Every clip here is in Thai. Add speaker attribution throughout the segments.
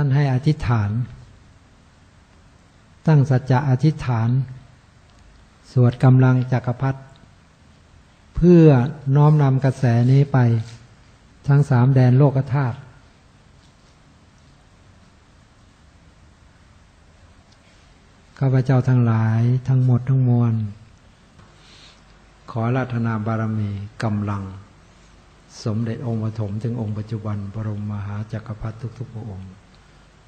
Speaker 1: ท่านให้อธิษฐาน ตั้งสัจจะอธิษฐาน สวดกำลังจักรพรรดิเพื่อน้อมนำกระแสนี้ไป ทั้งสามแดนโลกธาตุข้าพเจ้าทั้งหลายทั้งหมดทั้งมวล ขอราธนาบารมีกำลัง สมเด็จองค์ปฐมถึงองค์ปัจจุบันบรมมหาจักรพรรดิทุกๆพระองค์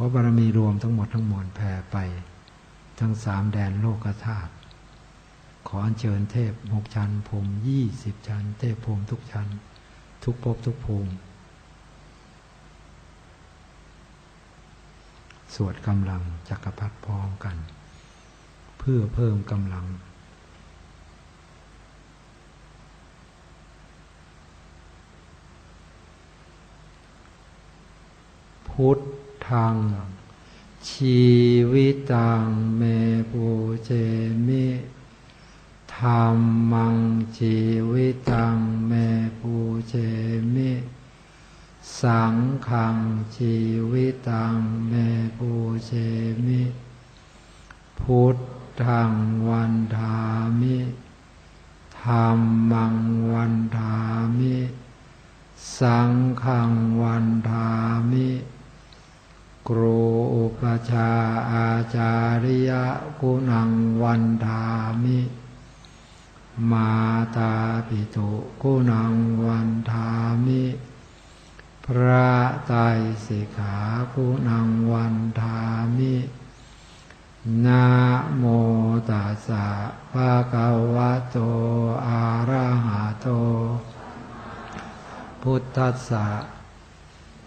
Speaker 1: ขอบารมีรวมทั้งหมดทั้งมวลแผ่ไป ทั้งสามแดนโลกธาตุขออัญเชิญเทพหกชั้นภูมิยี่สิบชั้น เทพภูมิทุกชั้น ทุกภพทุกภูมิสวดกำลังจักรพรรดิพร้อมกัน เพื่อเพิ่มกำลังพุทธัง ชีวิตังเมปูเจมิธรรมังชีวิตังเมปูเจมิสังขังชีวิตังเมปูเจมิ พุทธังวันทามิธรรมังวันทามิ สังขังวันทามิ ครูอุป ชาอาจาริยะคุณังวันทามิ มาตาปิตุกุนังวันทามิ พระไตรสิกขากุนังวันทามินะโมตัสสะภะคะวะโต อะระหะโต พุทธัสสะ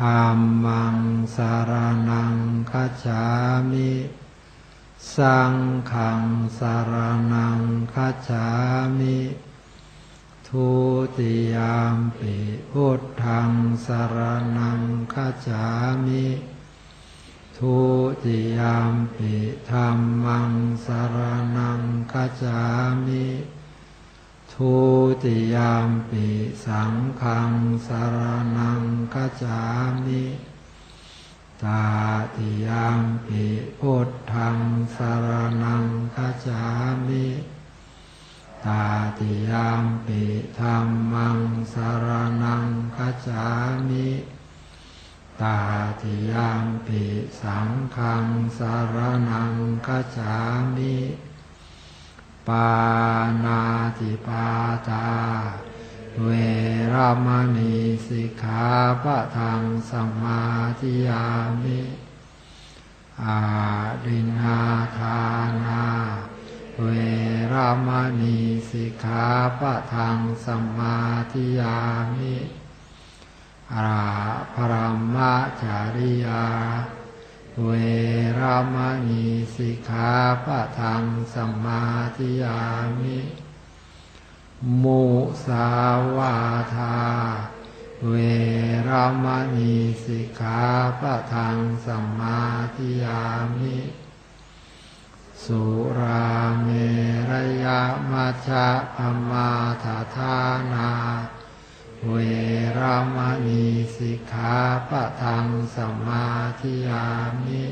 Speaker 1: ธรรมังสารนังคัจฉามิ สังขังสารนังคัจฉามิ ทุติยามปิพุทธังสารนังคัจฉามิทุติยามปิธรรมังสารนังคัจฉามิ ทุติยามปิสังขังสารนังกัจามิตาติยามปิพุทธังสารนังกัจามิตาติยามปิธรรมังสารนังกัจามิตาติยามปิสังขังสารนังกัจามิานาติปาตา เวรามณีสิกขาปะทังสมาธิยามิอาดินาทานา เวรามณีสิกขาปะทังสมาธิยามิอาภรมจาริยา เวรามณีสิกขาปะทังสมาธิยามิมุสาวาทา เวรามณีสิกขาปะทังสมาธิยามิ สุราเมรยามัชฌะปมาทาทานา เวรามณีสิกขาปะทังสมาธิยามิ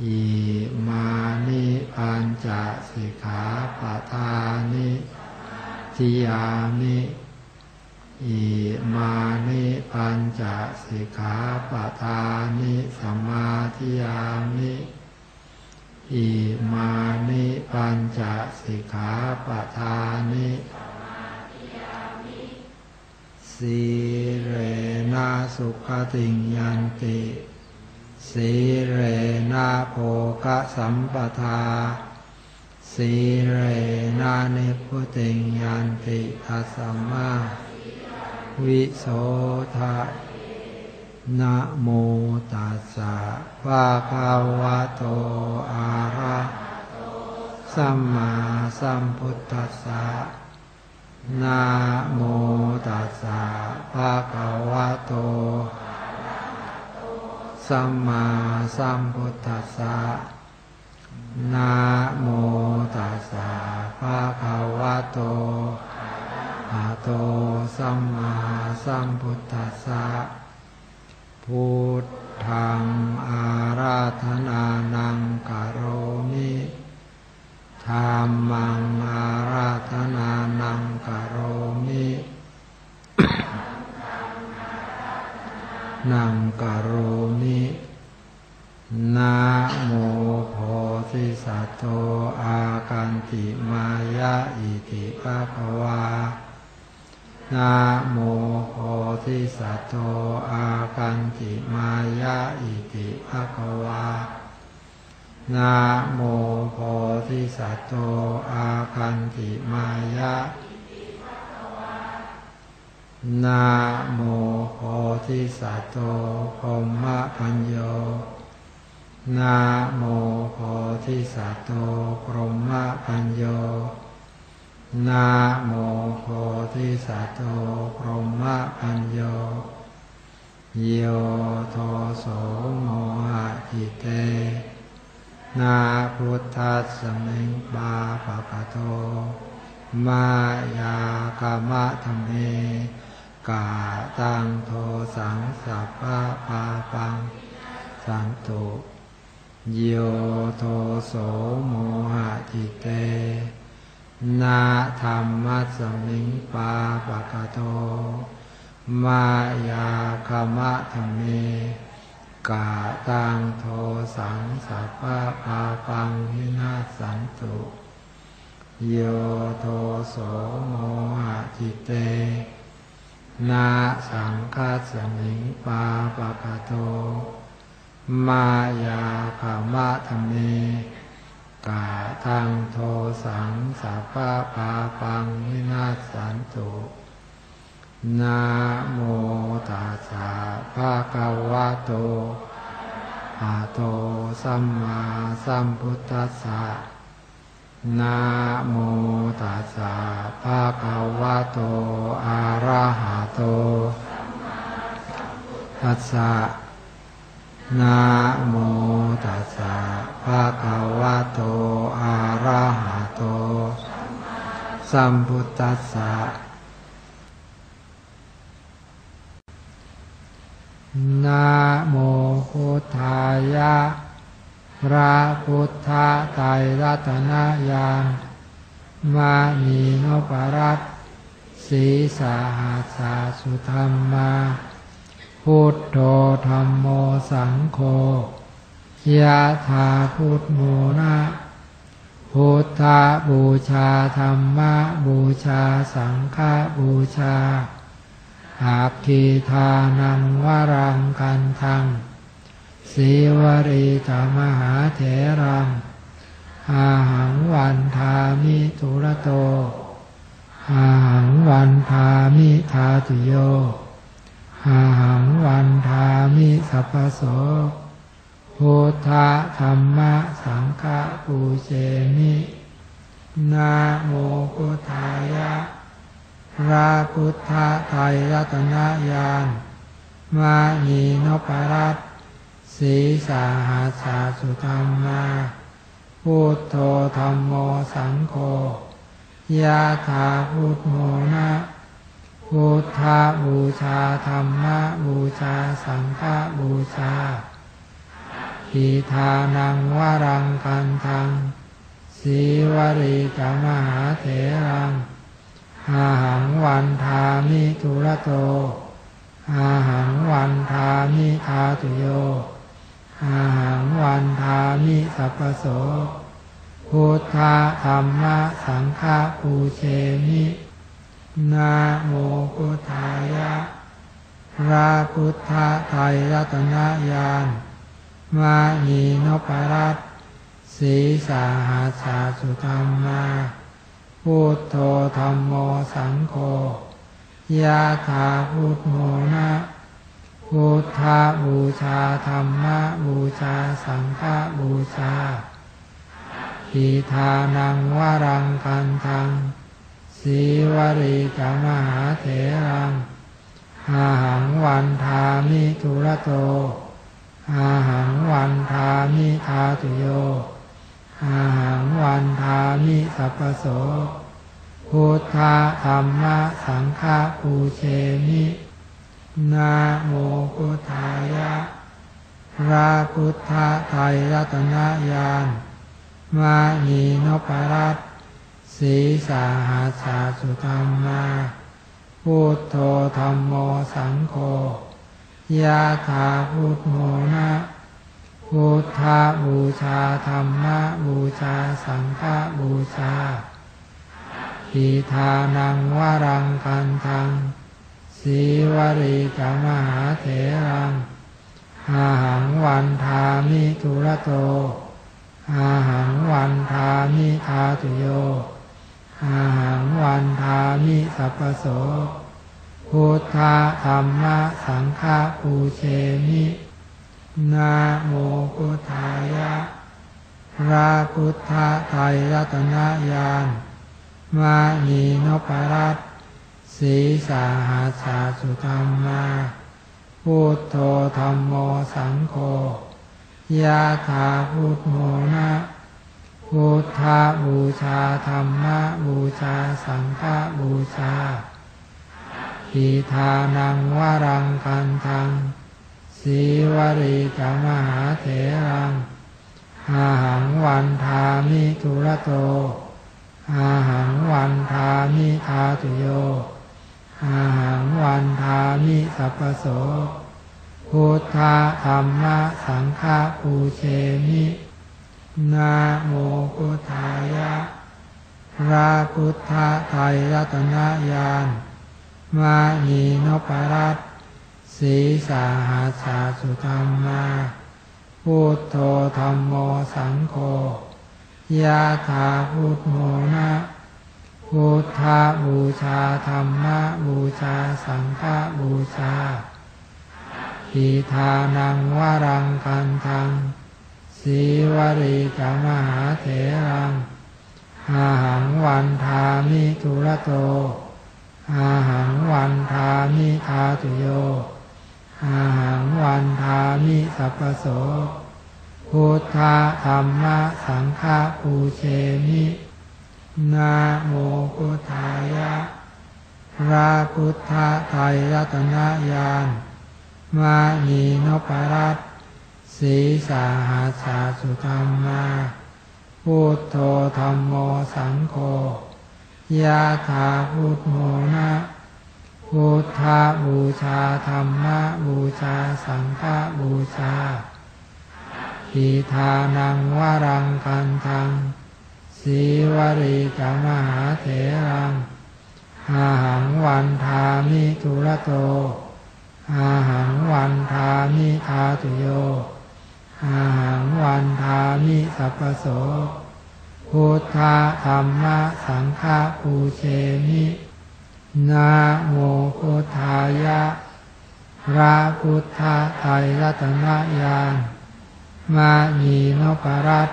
Speaker 1: อิมานิปัญจสิกขาปะทานิทิยามิอิมานิปัญจสิกขาปะทานิสมาธิยามิอิมานิปัญจสิกขาปทานิ สีเรนะสุขติยันติ สีเรนะโภกสัมปทา สีเรนะนิพุติยันติทัสสมมาวิโสทะนะโมตัสสะภะคะวะโตอะระสัมมาสัมพุทธัสสะ นะโมตัสสะภะคะวะโต สัมมาสัมพุทธัสสะนะโมตัสสะภะคะวะโตอะโต สัมมาสัมพุทธัสสะ พุทธังอาราธนานังกโรมิ ธรรมังอาราธนานังกโรมินังกโรมินะโมโพธิสัตโตอากันติมายะอิติภะคะวานะโมโพธิสัตโตอากันติมายะอิติภะคะวา นะโมโพธิสัตโตอากันติมายะนะโมโพธิสัตโตพรหมปัญโยนะโมโพธิสัตโตพรหมปัญโยนะโมโพธิสัตโตพรหมปัญโยโยโทโสโมหะจิเต นาพุทธัสสมิงบาปะปะโต มายากามะธรรมเมกาตังโทสังสัพพะปาปัง สันตุโยโทโสโมหะจิเต นาธรรมัสสมิงปาปะกะโต มายาคามะธรรมเม กาตังโทสังสัพพะปาปังวินาศสันตุโยโทโสโมหะจิเต นาสังคัสสมิงปาปะกะโต มายาคามะธรรมเมกาทังโทสังสัพพะปาปังวินาศสันตุ นะโมตัสสะภะคะวะโตอะโตสัมมาสัมพุทธัสสะนะโมตัสสะภะคะวะโตอะระหะโตตัสสะนะโมตัสสะภะคะวะโตอะระหะโต สัมพุทธัสสะ นะโมพุทธายะ พระพุทธไตรรัตนญาณมานีนปรัตสีสาหัสสาสุธรรมา พุทโธธรรมโมสังโฆยะถาพุทโมนะพุทธบูชาธรรมบูชาสังฆบูชา อาคีทานังวรังกันทังสีวรีตมหาเถรังอาหังวันทามิทุระโตอาหังวันทามิทาตุโยอาหังวันทามิสัพพโสพุทธะธรรมะสังฆปูเชมินาโมพุทธายะ พระพุทธไตรรัตนญาณมานีนปรัตน์สีสาหาสาสุธรรมาพุทโธธรรมโมสังโฆยะถาพุทโมนะพุทธบูชาธรรมะบูชาสังฆบูชาทีทานังวรังกันทังสีวรีจามหาเถรัง อาหังวันทามิทุระโต อาหังวันทามิทาตุโย อาหังวันทามิสัพโส พุทธธรรมะสังฆปูเชมินาโมพุทธายะพระพุทธไตรรัตนญาณมานีนปรัตสีสาหาสาสุธรรมา พุทโธธรรมโมสังโฆยะถาพุทโมนะพุทธบูชาธรรมบูชาสังฆบูชาอิทานังวรังกันทังสีวริกมหาเถรัง อาหังวันทามิทุระโต อาหังวันทามิทาตุโย อาหังวันทามิสัพโสพุทธธรรมะสังฆปูเชมินาโมพุทธายะพระพุทธไตรรัตนญาณมานีนปรัตสีสาหาสาสุธรรมาพุทโธธรรมโมสังโฆยะถาพุทโมนะ พุทธบูชาธรรมบูชาสังฆบูชาอิทานังวรังกันทังสีวริกมหาเถรัง อาหังวันทามิทุระโต อาหังวันทามิทาตุโย อาหังวันทามิสัพพโส พุทธธรรมสังฆปูเชมิ นาโมพุทธายะพระพุทธไตรตนญาณมานีนปรัตสีสาหาสาสุธรรมาพุทโธธรรมโมสังโฆยะถาพุทโมนะพุทธบูชาธรรมะบูชาสังฆบูชาอิทานังวรังกันทัง สีวริกมหาเถรังอาหังวันทามิทุระโต อาหังวันทามิทาตุโย อาหังวันทามิสัพพโส พุทธะธรรมะสังฆปูเชมินาโมพุทธายะพระพุทธไตรรัตนญาณมานีนปรัต สีสาหาสาสุธรรมาพุทโธธรรมโมสังโฆยะถาพุทโมนะพุทธาบูชาธรรมะบูชาสังฆบูชาอิทานังวรังกันทังสีวริกมหาเถรังอาหังวันทามิทุระโตอาหังวันทามิทาตุโย อาหังวันทามิสัพโสพุทธธรรมะสังฆปูเชมินาโมพุทธายะพระพุทธไตรรัตนญาณมานีนปรัตสีสาหาสาสุธรรมาพุทโธธรรมโมสังโฆยะถาพุทโมนะ พุทธบูชาธรรมบูชาสังฆบูชาอิทานังวรังกันทังสีวริกมหาเถรังอาหังวันทามิทุระโต อาหังวันทามิทาตุโย อาหังวันทามิสัพพโส พุทธธรรมสังฆปูเชมิ นาโมพุทธายะ พระพุทธไตรรัตนญาณมานีนปรัต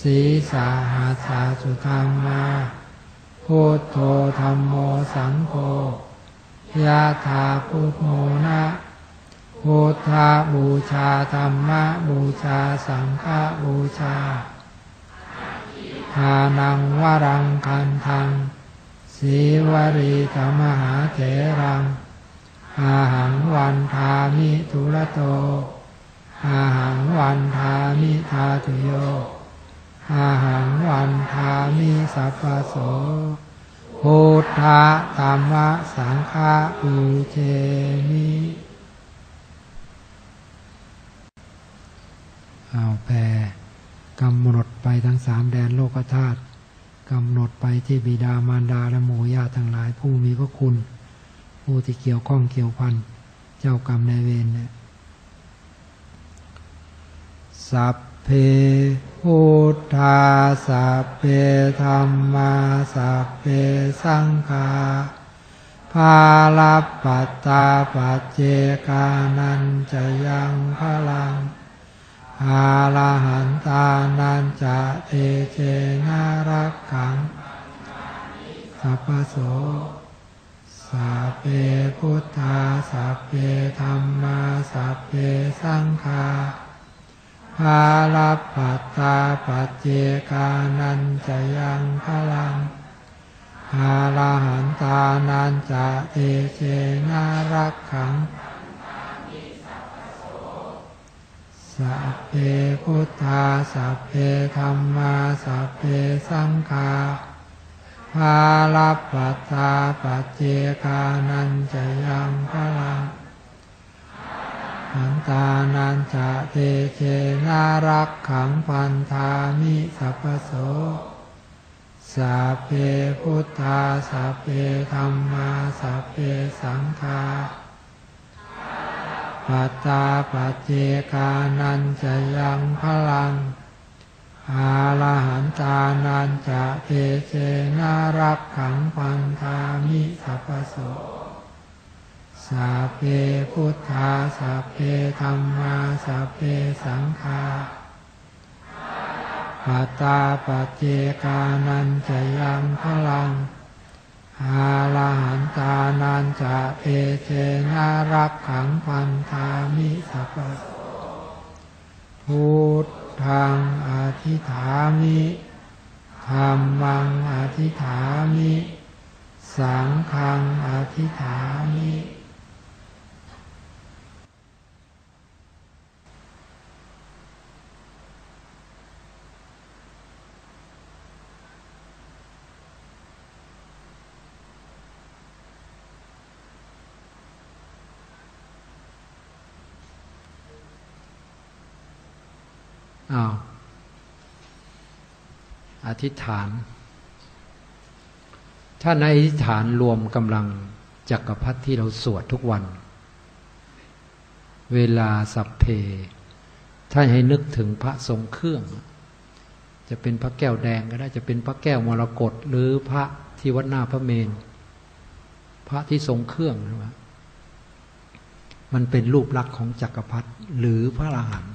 Speaker 1: สีสาหาสาสุธรรมาพุทโธธรรมโมสังโฆยะถาพุทโมนะพุทธบูชาธรรมะบูชาสังฆบูชาทานังวรังคันทัง สีวรีธรรมหาเถรัง อาหังวันทามิทุระโต อาหังวันทามิทาตุโย อาหังวันทามิสัพพโสพุทธธรรมะสังฆาอุเชมิเอาแผ่กำหนดไปทั้งสามแดนโลกธาตุ กำหนดไปที่บิดามารดาและหมู่ญาติทั้งหลาย ผู้มีพระคุณ ผู้ที่เกี่ยวข้องเกี่ยวพันเจ้ากรรมนายเวรเนี่ยสัพเพพุทธาสัพเพธรรมาสัพเพสังฆาภาลปัตตาปัจเจกานันจะยังพลัง อาลาหันตานันจะเตเจนารักขังสัพโสสัพเพพุทธาสัพเพธรรมาสัพเพสังฆาภาลปัตตาปัจเจกานันจะยังพลังอาลาหันตานันจะเตเจนารักขัง สัพเพพุทธาสัพเพธรรมาสัพเพสังฆาภาลปัตตาปัจเจกานันจะยังพลังหันตานันจะเตเจนารักขังพันธามิสัพพโสสัพเพพุทธาสัพเพธรรมาสัพเพสังฆา ปัตตาปัจเจกานันจะยังพลังอาลาหันตานันจะเตเจนารักขังพันธามิสัพพโสสัพเพพุทธาสัพเพธรรมาสัพเพสังฆาปัตตาปัจเจกานันจะยังพลัง อาลาหันตานันจะเอเจนารักขังพันธามิสัพพพุทธังอธิฐามิธรรมังอธิฐามิ สังฆังอธิฐามิ อ้าวอธิษฐาน ถ้าในอธิษฐานรวมกำลังจักรพรรดิที่เราสวดทุกวัน เวลาสัพเพท่านให้นึกถึงพระทรงเครื่อง จะเป็นพระแก้วแดงก็ได้จะเป็นพระแก้วมรกตหรือพระที่วัดหน้าพระเมน พระที่ทรงเครื่องนะมันเป็นรูปลักษณ์ของจักรพรรดิหรือพระอรหันต์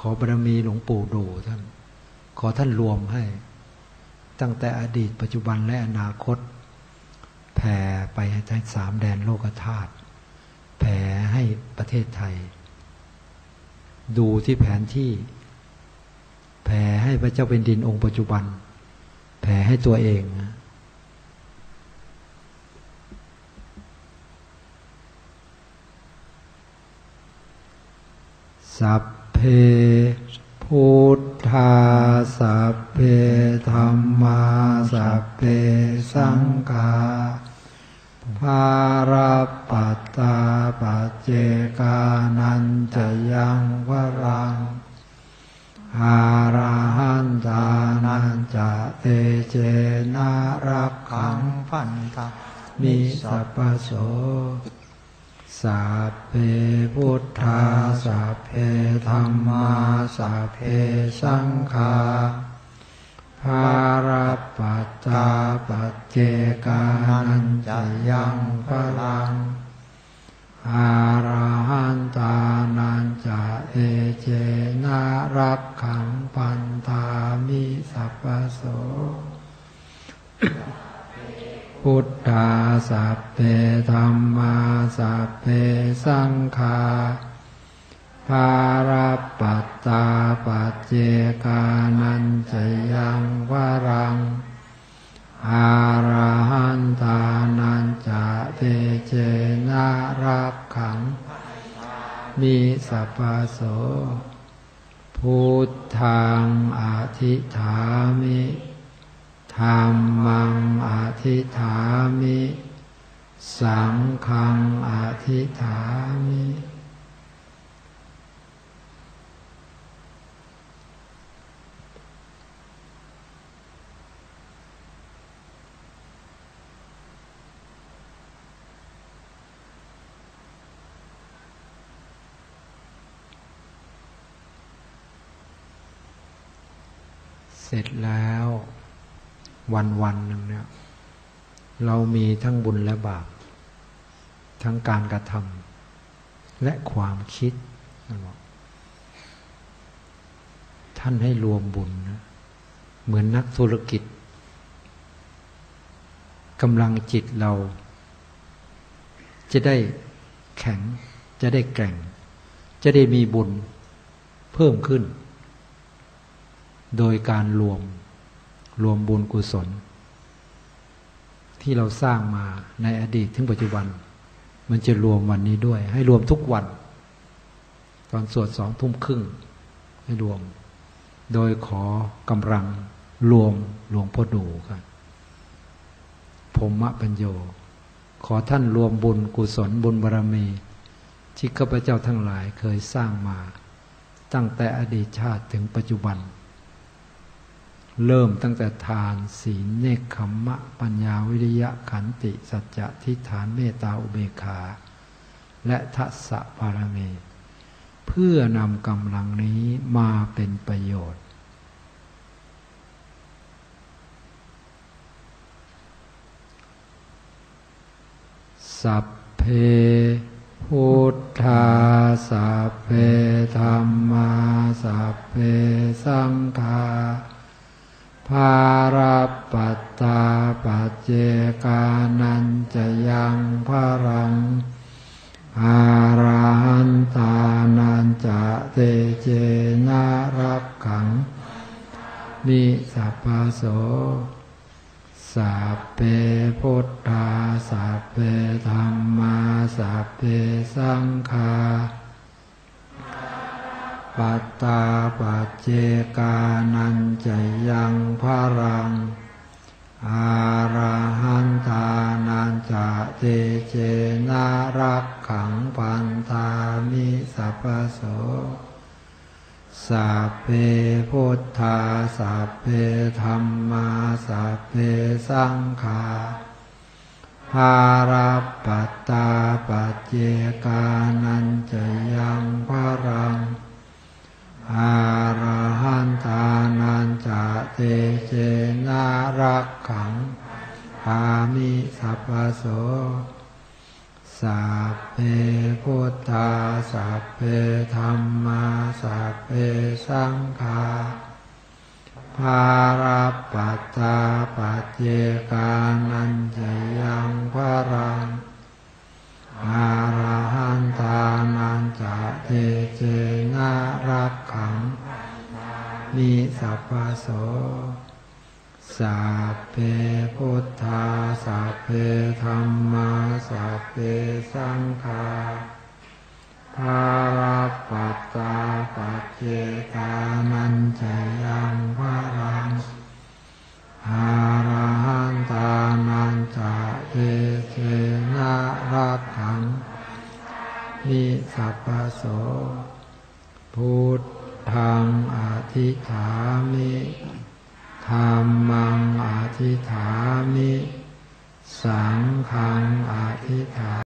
Speaker 1: ขอบารมีหลวงปู่ดูท่าน ขอท่านรวมให้ ตั้งแต่อดีตปัจจุบันและอนาคต แผ่ไปให้สามแดนโลกธาตุแผ่ให้ประเทศไทย ดูที่แผนที่ แผ่ให้พระเจ้าเป็นดินองค์ปัจจุบัน แผ่ให้ตัวเองนะสัพ เพพุทธาสัพเพธรรมาสัพเพสังฆาภารปัตตาปัจเจกานันจะยังวรังอาราหันตานันจะเตเจนารักขังพันธามิสัพพโส สัพเพพุทธาสัพเพธรรมาสัพเพสังฆาภารปัตตาปัจเจกานันจะยังพลังอาราหันตานันจะเอเจนารักขังปันธามิสัพพโส พุทธาสัพเพธรรมาสัพเพสังฆาภารปัตตาปัจเจกานันจะยังวรังอาราหันตานันจะเตเจนารักขัง มีสัพพโสพุทธังอธิฐามิ ธรมังอธิฐามิ สังฆังอธิฐามิ เสร็จแล้ว วันวันหนึ่งเนี่ยเรามีทั้งบุญและบาป ทั้งการกระทำและความคิดท่านบอกท่านให้รวมบุญนะเหมือนนักธุรกิจกำลังจิตเรา จะได้แข็ง จะได้แกร่ง จะได้มีบุญเพิ่มขึ้น โดยการรวม รวมบุญกุศล ที่เราสร้างมาในอดีตถึงปัจจุบัน มันจะรวมวันนี้ด้วย ให้รวมทุกวัน ตอนสวดสองทุ่มครึ่ง ให้รวม โดยขอกำลังรวมหลวงพ่อดูครับพมะปัญโย ขอท่านรวมบุญกุศลบุญบารมี ที่ข้าพเจ้าทั้งหลายเคยสร้างมา ตั้งแต่อดีตชาติถึงปัจจุบัน เริ่มตั้งแต่ทานศีลเนคขมมะ ปัญญาวิริยะขันติ สัจจะทิฏฐานเมตตาอุเบกขา และทัศบารมี เพื่อนำกำลังนี้มาเป็นประโยชน์ สัพเพพุทธาสัพเพธรรมาสัพเพสังฆา ภาราปัตตาปัจเจกานันจะยังพระรังอาราหันตานันจะเตเจนารักขังมิสัพพโสสัพเพพุทธาสัพเพธรรมาสัพเพสังฆา ตาปัจเจกานันจะยังพระรัง อาราหันตานันจะเตเจนารักขังปันธามิสัพพโสสัพเพพุทธาสัพเพธรรมาสัพเพสังฆาภาราปตาปัจเจกานันจะยังพระรัง อาราหันตานันจะเตเจนารักขังพามิสัพโสสัพเพพุทธาสัพเพธรรมาสัพเพสังฆาภารปัตตาปัจเจกานันจยังพระรัง อาราหันตานันจะเตเจนารักขังมิสัพพโสสัพเพพุทธาสัพเพธรรมาสัพเพสังฆาภาราปัตตาปัจเจกานันจะยังพระรัง อาราหันตานันจะเอเจนารักขังนิสัพพโสพุทธังอธิฐามิธรรมังอธิฐามิ สังฆังอธิฐา